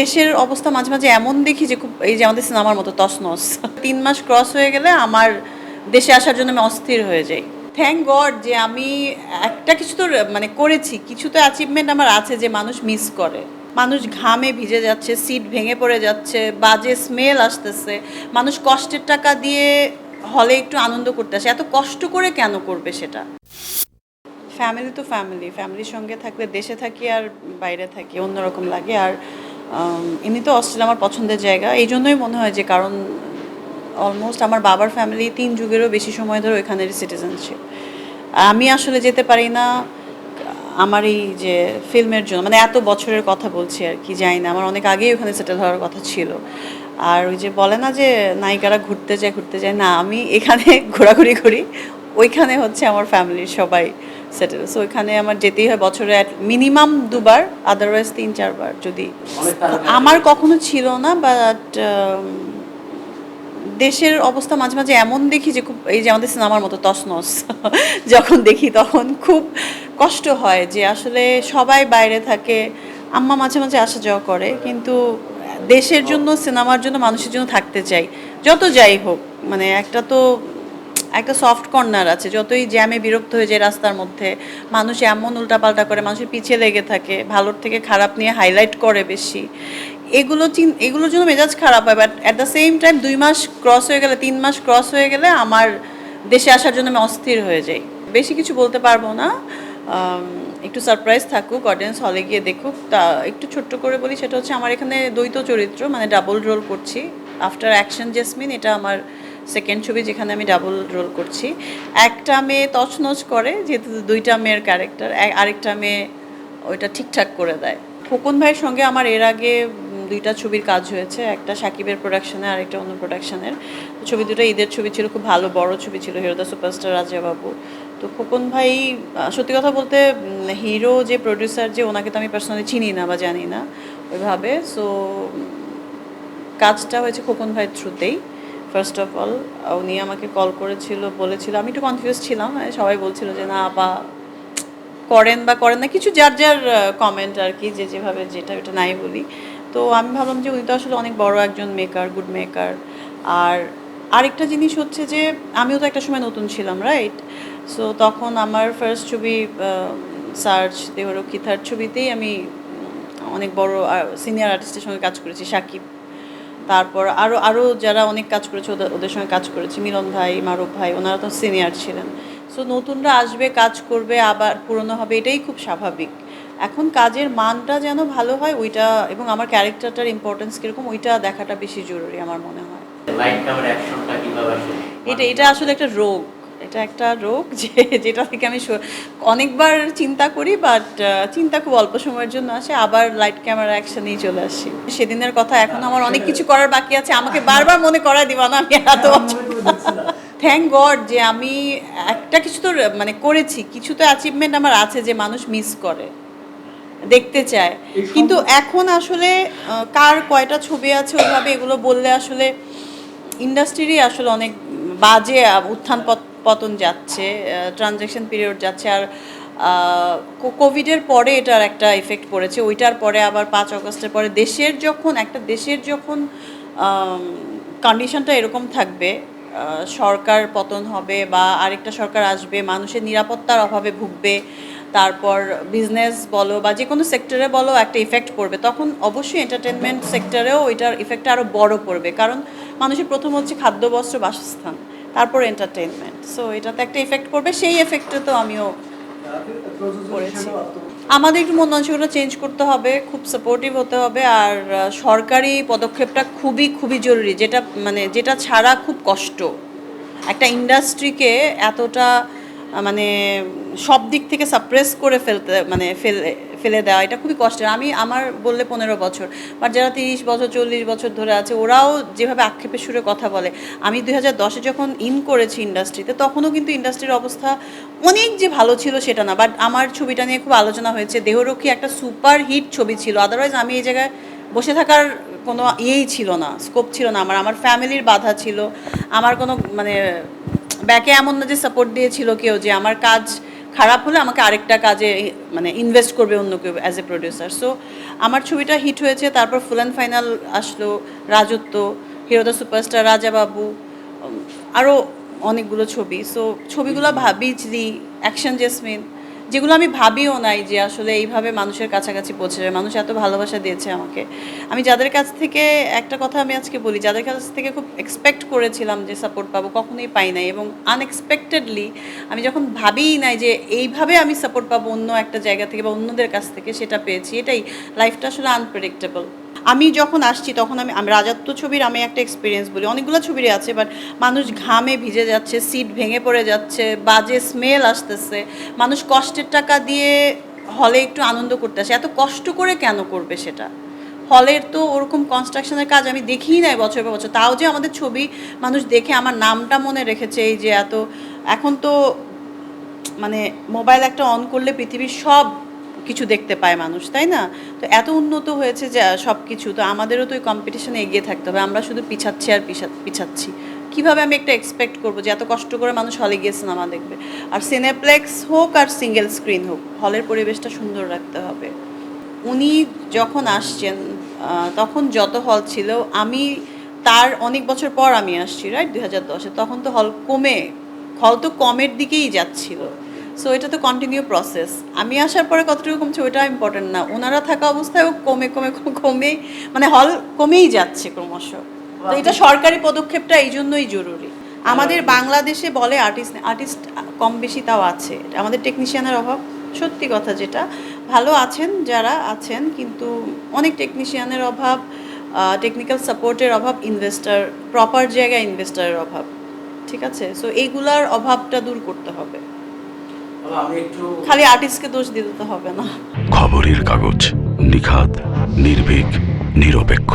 দেশের অবস্থা মাঝে মাঝে এমন দেখি যে খুব এই যে আমাদের সিনেমার মতো তসনস তিন মাস ক্রস হয়ে গেলে আমার দেশে আসার জন্য আমি অস্থির হয়ে যাই। থ্যাংক গড যে আমি একটা কিছু তো মানে করেছি, কিছু তো অ্যাচিভমেন্ট আমার আছে যে মানুষ মিস করে। মানুষ ঘামে ভিজে যাচ্ছে সিট ভেঙে পড়ে যাচ্ছে, বাজে স্মেল আসতেছে। মানুষ কষ্টের টাকা দিয়ে হলে একটু আনন্দ করতে আসে। এত কষ্ট করে কেন করবে সেটা? ফ্যামিলি তো ফ্যামিলি ফ্যামিলির সঙ্গে থাকলে দেশে থাকি আর বাইরে থাকি, অন্যরকম লাগে। আর উম, এমনি তো অস্ট্রেলিয়া আমার পছন্দের জায়গা। এই জন্যই মনে হয় যে কারণ অলমোস্ট আমার বাবার ফ্যামিলি তিন যুগেরও বেশি সময় ধরে ওইখানের সিটিজেনশিপ আমি আসলে যেতে পারি না আমার এই যে ফিল্মের জন্য মানে এত বছরের কথা বলছি আর কি জানি না আমার অনেক আগেই ওখানে সেটেল হওয়ার কথা ছিল। আর ওই যে বলে না যে নায়িকারা ঘুরতে যায় ঘুরতে যায় না আমি এখানে ঘোরাঘুরি করি। ওইখানে হচ্ছে আমার ফ্যামিলির সবাই সেটেল। সো ওইখানে আমার যেতেই হয় বছরে মিনিমাম দুবার আদারওয়াইজ তিন চারবার যদি আমার কখনো ছিল না বাট দেশের অবস্থা মাঝে মাঝে এমন দেখি যে খুব এই যে আমাদের সিনেমার মতো তসনস যখন দেখি তখন খুব কষ্ট হয় যে আসলে সবাই বাইরে থাকে আম্মা মাঝে মাঝে আসা যাওয়া করে কিন্তু দেশের জন্য সিনেমার জন্য মানুষের জন্য থাকতে চাই। যত যাই হোক মানে একটা তো একটা সফট কর্নার আছে, যতই জ্যামে বিরক্ত হয়ে যায় রাস্তার মধ্যে, মানুষ এমন উল্টাপাল্টা করে, মানুষের পিছিয়ে লেগে থাকে, ভালোর থেকে খারাপ নিয়ে হাইলাইট করে বেশি। এগুলো চিন, এগুলোর জন্য মেজাজ খারাপ হয় but at the same time দুই মাস ক্রস হয়ে গেলে, তিন মাস ক্রস হয়ে গেলে আমার দেশে আসার জন্য আমি অস্থির হয়ে যাই। বেশি কিছু বলতে পারব না একটু সারপ্রাইজ থাকুক অডিয়েন্স হলে গিয়ে দেখুক। তা একটু ছোট্ট করে বলি, সেটা হচ্ছে আমার এখানে দ্বৈত চরিত্র মানে ডাবল রোল করছি। আফটার অ্যাকশন জেসমিন এটা আমার সেকেন্ড ছবি যেখানে আমি ডাবল রোল করছি। একটা মেয়ে তছনছ করে, যেহেতু দুইটা মেয়ের ক্যারেক্টার আরেকটা মেয়ে ওইটা ঠিকঠাক করে দেয়। খোকন ভাইয়ের সঙ্গে আমার এর আগে দুইটা ছবির কাজ হয়েছে, একটা সাকিবের প্রোডাকশনে আর একটা অন্য প্রোডাকশনের ছবি দুটো ঈদের ছবি ছিল, খুব ভালো, বড় ছবি ছিল হিরোদা সুপারস্টার রাজা বাবু তো খোকন ভাই সত্যি কথা বলতে হিরো যে প্রডিউসার যে ওনাকে তো আমি পার্সোনালি চিনি না বা জানি না ওইভাবে। সো কাজটা হয়েছে খোকন ভাইয়ের থ্রুতেই ফার্স্ট অফ অল উনি আমাকে কল করেছিল, বলেছিল, আমি একটু কনফিউজ ছিলাম মানে সবাই বলছিল যে, না বা করেন বা করেন না। কিছু যার যার কমেন্ট আর কি, যে যেভাবে যেটা ওটা নাই বলি। তো আমি ভাবলাম যে, উনি তো আসলে অনেক বড় একজন মেকার গুড মেকার আর আরেকটা জিনিস হচ্ছে যে, আমিও তো একটা সময় নতুন ছিলাম রাইট সো তখন আমার ফার্স্ট ছবি সার্চ দেহরক্ষী থার্ড ছবিতেই আমি অনেক বড় সিনিয়র আর্টিস্টের সঙ্গে কাজ করেছি, সাকিব। তারপর আরও আরও যারা অনেক কাজ করেছে ওদের ওদের সঙ্গে কাজ করেছে। মিলন ভাই মারুফ ভাই ওনারা তো সিনিয়র ছিলেন। সো নতুনরা আসবে কাজ করবে আবার পুরনো হবে এটাই খুব স্বাভাবিক। এখন কাজের মানটা যেন ভালো হয় ওইটা এবং আমার ক্যারেক্টারটার ইম্পর্টেন্স কীরকম ওইটা দেখাটা বেশি জরুরি আমার মনে হয়। এটা এটা আসলে একটা রোগ। এটা একটা রোগ যে যেটা থেকে আমি অনেকবার চিন্তা করি বাট চিন্তা খুব অল্প সময়ের জন্য আসে। আবার লাইট ক্যামেরা অ্যাকশনেই চলে আসি। সেদিনের কথা এখন আমার অনেক কিছু করার বাকি আছে। আমাকে বারবার মনে করায় দিবা না আমি এত থ্যাংক গড যে আমি একটা কিছু তো মানে করেছি। কিছু তো অ্যাচিভমেন্ট আমার আছে যে মানুষ মিস করে দেখতে চায়। কিন্তু এখন আসলে কার কয়টা ছবি আছে ওইভাবে এগুলো বললে আসলে ইন্ডাস্ট্রিরই আসলে অনেক বাজে উত্থান পতন যাচ্ছে ট্রানজ্যাকশন পিরিয়ড যাচ্ছে, আর কোভিডের পরে এটার একটা এফেক্ট পড়েছে। ওইটার পরে আবার পাঁচ অগস্টের পরে দেশের যখন, একটা দেশের যখন কন্ডিশনটা এরকম থাকবে সরকার পতন হবে বা আরেকটা সরকার আসবে, মানুষের নিরাপত্তার অভাবে ভুগবে, তারপর বিজনেস বলো বা যে কোনো সেক্টরে বলো একটা ইফেক্ট পড়বে, তখন অবশ্যই এন্টারটেনমেন্ট সেক্টরেও এটার ইফেক্টটা আরও বড় পড়বে। কারণ মানুষের প্রথম হচ্ছে খাদ্য বস্ত্র বাসস্থান। তারপর এন্টারটেনমেন্ট সো এটাতে একটা এফেক্ট করবে সেই এফেক্টে তো আমিও করেছি। আমাদের একটু মন মানসিকতা চেঞ্জ করতে হবে, খুব সাপোর্টিভ হতে হবে, আর সরকারি পদক্ষেপটা খুবই খুবই জরুরি। যেটা মানে যেটা ছাড়া খুব কষ্ট। একটা ইন্ডাস্ট্রিকে এতটা মানে সব দিক থেকে সাপ্রেস করে ফেলতে মানে ফেলে ফেলে দেওয়া, এটা খুবই কষ্টের। আমি, আমার বললে পনেরো বছর বাট যারা তিরিশ বছর, চল্লিশ বছর ধরে আছে, ওরাও যেভাবে আক্ষেপের সুরে কথা বলে, আমি দুই হাজার দশে যখন ইন করেছি ইন্ডাস্ট্রিতে তখনও কিন্তু ইন্ডাস্ট্রির অবস্থা অনেক যে ভালো ছিল সেটা না বাট আমার ছবিটা নিয়ে খুব আলোচনা হয়েছে, দেহরক্ষী একটা সুপার হিট ছবি ছিল আদারওয়াইজ আমি এই জায়গায় বসে থাকার কোনো ইয়েই ছিল না স্কোপ ছিল না আমার আমার ফ্যামিলির বাধা ছিল, আমার কোনো মানে ব্যাকে এমন না যে সাপোর্ট দিয়েছিল কেউ যে আমার কাজ খারাপ হলে আমাকে আরেকটা কাজে মানে ইনভেস্ট করবে অন্য কেউ অ্যাজ এ প্রডিউসার সো আমার ছবিটা হিট হয়েছে তারপর ফুল অ্যান্ড ফাইনাল আসলো রাজত্ব হিরোদা সুপারস্টার রাজাবাবু বাবু আরও অনেকগুলো ছবি। সো ছবিগুলো ভাবিজলি অ্যাকশন জেসমিন যেগুলো আমি ভাবিও নাই যে আসলে এইভাবে মানুষের কাছাকাছি পৌঁছে যায়। মানুষ এত ভালোবাসা দিয়েছে আমাকে। আমি যাদের কাছ থেকে, একটা কথা আমি আজকে বলি, যাদের কাছ থেকে খুব এক্সপেক্ট করেছিলাম যে সাপোর্ট পাবো, কখনোই পাই নাই এবং আনএক্সপেক্টেডলি আমি যখন ভাবিই নাই যে এইভাবে আমি সাপোর্ট পাবো অন্য একটা জায়গা থেকে বা অন্যদের কাছ থেকে, সেটা পেয়েছি। এটাই লাইফটা আসলে আনপ্রেডিক্টেবল আমি যখন আসছি, তখন আমি রাজাত্ব ছবির আমি একটা এক্সপিরিয়েন্স বলি। অনেকগুলো ছবিরই আছে বাট মানুষ ঘামে ভিজে যাচ্ছে সিট ভেঙে পড়ে যাচ্ছে, বাজে স্মেল আসতেছে। মানুষ কষ্টের টাকা দিয়ে হলে একটু আনন্দ করতে আসে। এত কষ্ট করে কেন করবে সেটা? হলের তো ওরকম কনস্ট্রাকশনের কাজ আমি দেখিই নাই বছর পর বছর। তাও যে আমাদের ছবি মানুষ দেখে আমার নামটা মনে রেখেছে, এই যে এত, এখন তো মানে মোবাইল একটা অন করলে পৃথিবীর সব কিছু দেখতে পায় মানুষ, তাই না? তো এত উন্নত হয়েছে যে সব কিছু তো আমাদেরও তো ওই কম্পিটিশনে এগিয়ে থাকতে হবে। আমরা শুধু পিছাচ্ছি আর পিছা- পিছাচ্ছি। কীভাবে আমি একটা এক্সপেক্ট করব যে এত কষ্ট করে মানুষ হলে গিয়ে সিনেমা দেখবে? আর সিনেপ্লেক্স হোক আর সিঙ্গেল স্ক্রিন হোক হলের পরিবেশটা সুন্দর রাখতে হবে। উনি যখন আসছেন তখন যত হল ছিল, আমি তার অনেক বছর পর আমি আসছি রাইট দুই হাজার দশে। তখন তো হল কমে হল তো কমের দিকেই যাচ্ছিল। সো এটা তো কন্টিনিউ প্রসেস আমি আসার পরে কতটুকু কমছে ওইটা ইম্পর্টেন্ট না। ওনারা থাকা অবস্থায়ও কমে কমে কমে- মানে হল কমেই যাচ্ছে ক্রমশ। তো এটা সরকারি পদক্ষেপটা এই জন্যই জরুরি আমাদের বাংলাদেশে বলে আর্টিস্ট আর্টিস্ট কম বেশি তাও আছে। আমাদের টেকনিশিয়ানের অভাব সত্যি কথা যেটা। ভালো আছেন যারা আছেন কিন্তু অনেক টেকনিশিয়ানের অভাব টেকনিক্যাল সাপোর্টের অভাব ইনভেস্টার প্রপার জায়গায় ইনভেস্টারের অভাব। ঠিক আছে? সো এইগুলার অভাবটা দূর করতে হবে। খালি আর্টিস্টকে দোষ দিতে হবে না। খবরের কাগজ নিখাত নির্ভীক নিরপেক্ষ।